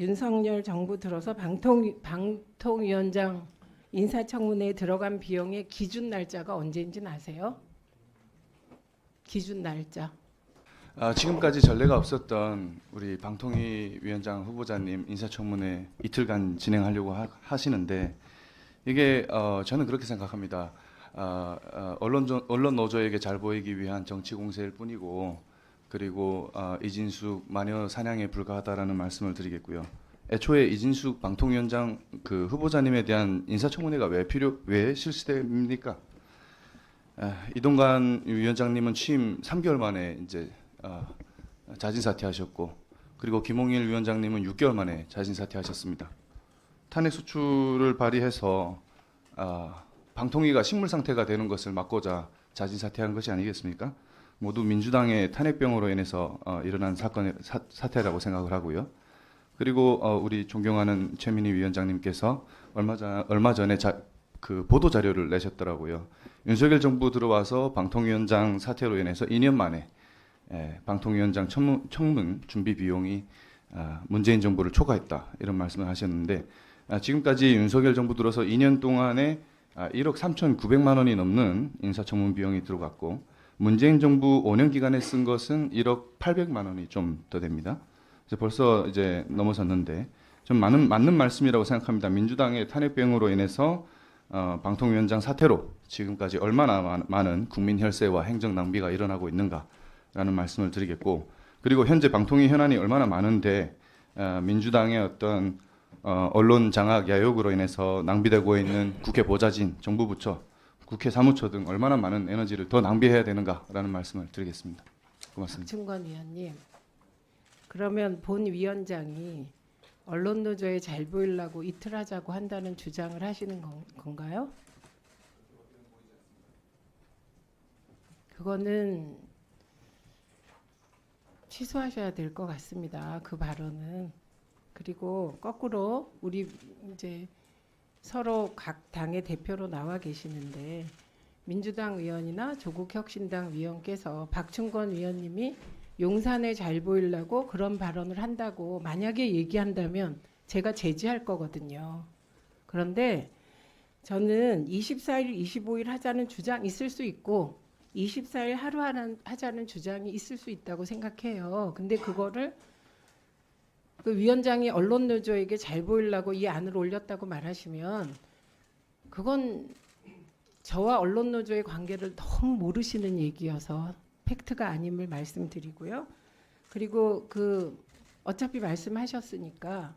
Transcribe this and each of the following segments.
윤석열 정부 들어서 방통 방통위원장 인사청문회에 들어간 비용의 기준 날짜가 언제인지는 아세요? 기준 날짜. 아, 지금까지 전례가 없었던 우리 방통위 위원장 후보자님 인사청문회 이틀간 진행하려고 하, 하시는데 이게 어, 저는 그렇게 생각합니다. 아, 아, 언론 조- 언론 노조에게 잘 보이기 위한 정치 공세일 뿐이고 그리고 아, 이진숙 마녀 사냥에 불과하다라는 말씀을 드리겠고요. 애초에 이진숙 방통위원장 그 후보자님에 대한 인사청문회가 왜 필요 왜 실시됩니까? 아, 이동관 위원장님은 취임 3개월 만에 이제 아, 자진 사퇴하셨고 그리고 김홍일 위원장님은 6개월 만에 자진 사퇴하셨습니다. 탄핵 소추를 발의해서 아, 방통위가 식물 상태가 되는 것을 막고자 자진 사퇴한 것이 아니겠습니까? 모두 민주당의 탄핵병으로 인해서 어, 일어난 사건의 사, 사태라고 생각을 하고요. 그리고 어, 우리 존경하는 최민희 위원장님께서 얼마 전 얼마 전에 자, 그 보도 자료를 내셨더라고요. 윤석열 정부 들어와서 방통위원장 사퇴로 인해서 2년 만에 예, 방통위원장 청문, 청문 준비 비용이 아, 문재인 정부를 초과했다 이런 말씀을 하셨는데 아, 지금까지 윤석열 정부 들어서 2년 동안에 아, 1억 3,900만 원이 넘는 인사청문 비용이 들어갔고 문재인 정부 5년 기간에 쓴 것은 1억 800만 원이 좀 더 됩니다. 이제 벌써 이제 넘어섰는데 좀 많은 맞는 말씀이라고 생각합니다. 민주당의 탄핵 병으로 인해서 어, 방통위원장 사태로 지금까지 얼마나 많- 많은 국민 혈세와 행정 낭비가 일어나고 있는가라는 말씀을 드리겠고 그리고 현재 방통위 현안이 얼마나 많은데 어, 민주당의 어떤 어, 언론 장악 야욕으로 인해서 낭비되고 있는 국회 보좌진, 정부 부처, 국회 사무처 등 얼마나 많은 에너지를 더 낭비해야 되는가라는 말씀을 드리겠습니다. 고맙습니다. 박충건 위원님. 그러면 본 위원장이 언론 노조에 잘 보이려고 이틀 하자고 한다는 주장을 하시는 건- 건가요? 그거는 취소하셔야 될 것 같습니다. 그 발언은 그리고 거꾸로 우리 이제 서로 각 당의 대표로 나와 계시는데 민주당 의원이나 조국혁신당 위원께서 박충건 위원님이 용산에 잘 보이려고 그런 발언을 한다고 만약에 얘기한다면 제가 제지할 거거든요. 그런데 저는 24일, 25일 하자는 주장 있을 수 있고 24일 하루 하는, 하자는 주장이 있을 수 있다고 생각해요. 근데 그거를 그 위원장이 언론 노조에게 잘 보이려고 이 안을 올렸다고 말하시면 그건 저와 언론 노조의 관계를 너무 모르시는 얘기여서 팩트가 아님을 말씀드리고요. 그리고 그 어차피 말씀하셨으니까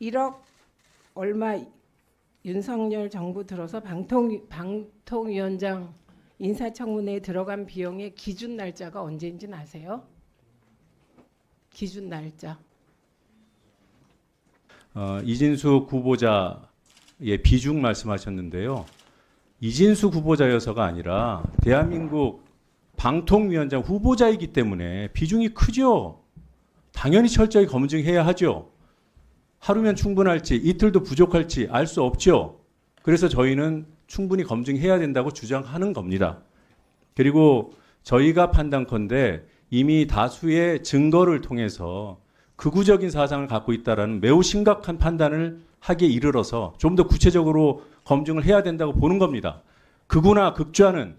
1억 얼마 윤석열 정부 들어서 방통 방통위원장 인사청문회에 들어간 비용의 기준 날짜가 언제인지는 아세요? 기준 날짜. 어, 이진숙 후보자의 비중 말씀하셨는데요. 이진숙 후보자여서가 아니라 대한민국 방통위원장 후보자이기 때문에 비중이 크죠. 당연히 철저히 검증해야 하죠. 하루면 충분할지 이틀도 부족할지 알 수 없죠. 그래서 저희는 충분히 검증해야 된다고 주장하는 겁니다. 그리고 저희가 판단컨대 이미 다수의 증거를 통해서 극우적인 사상을 갖고 있다라는 매우 심각한 판단을 하기에 이르러서 좀 더 구체적으로 검증을 해야 된다고 보는 겁니다. 극우나 극좌는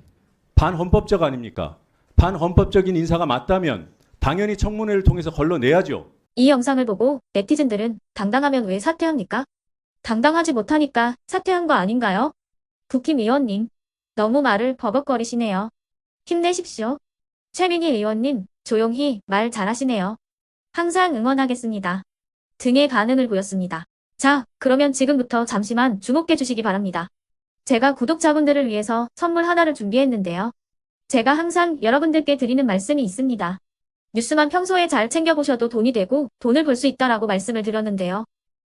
반헌법적 아닙니까? 반헌법적인 인사가 맞다면 당연히 청문회를 통해서 걸러내야죠. 이 영상을 보고 네티즌들은 당당하면 왜 사퇴합니까? 당당하지 못하니까 사퇴한 거 아닌가요? 국힘 의원님, 너무 말을 버벅거리시네요. 힘내십시오. 최민희 의원님, 조용히 말 잘하시네요. 항상 응원하겠습니다. 등의 반응을 보였습니다. 자, 그러면 지금부터 잠시만 주목해 주시기 바랍니다. 제가 구독자분들을 위해서 선물 하나를 준비했는데요. 제가 항상 여러분들께 드리는 말씀이 있습니다. 뉴스만 평소에 잘 챙겨보셔도 돈이 되고 돈을 벌 수 있다라고 말씀을 드렸는데요.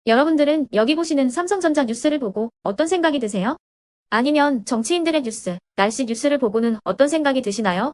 여러분들은 여기 보시는 삼성전자 뉴스를 보고 어떤 생각이 드세요? 아니면 정치인들의 뉴스, 날씨 뉴스를 보고는 어떤 생각이 드시나요?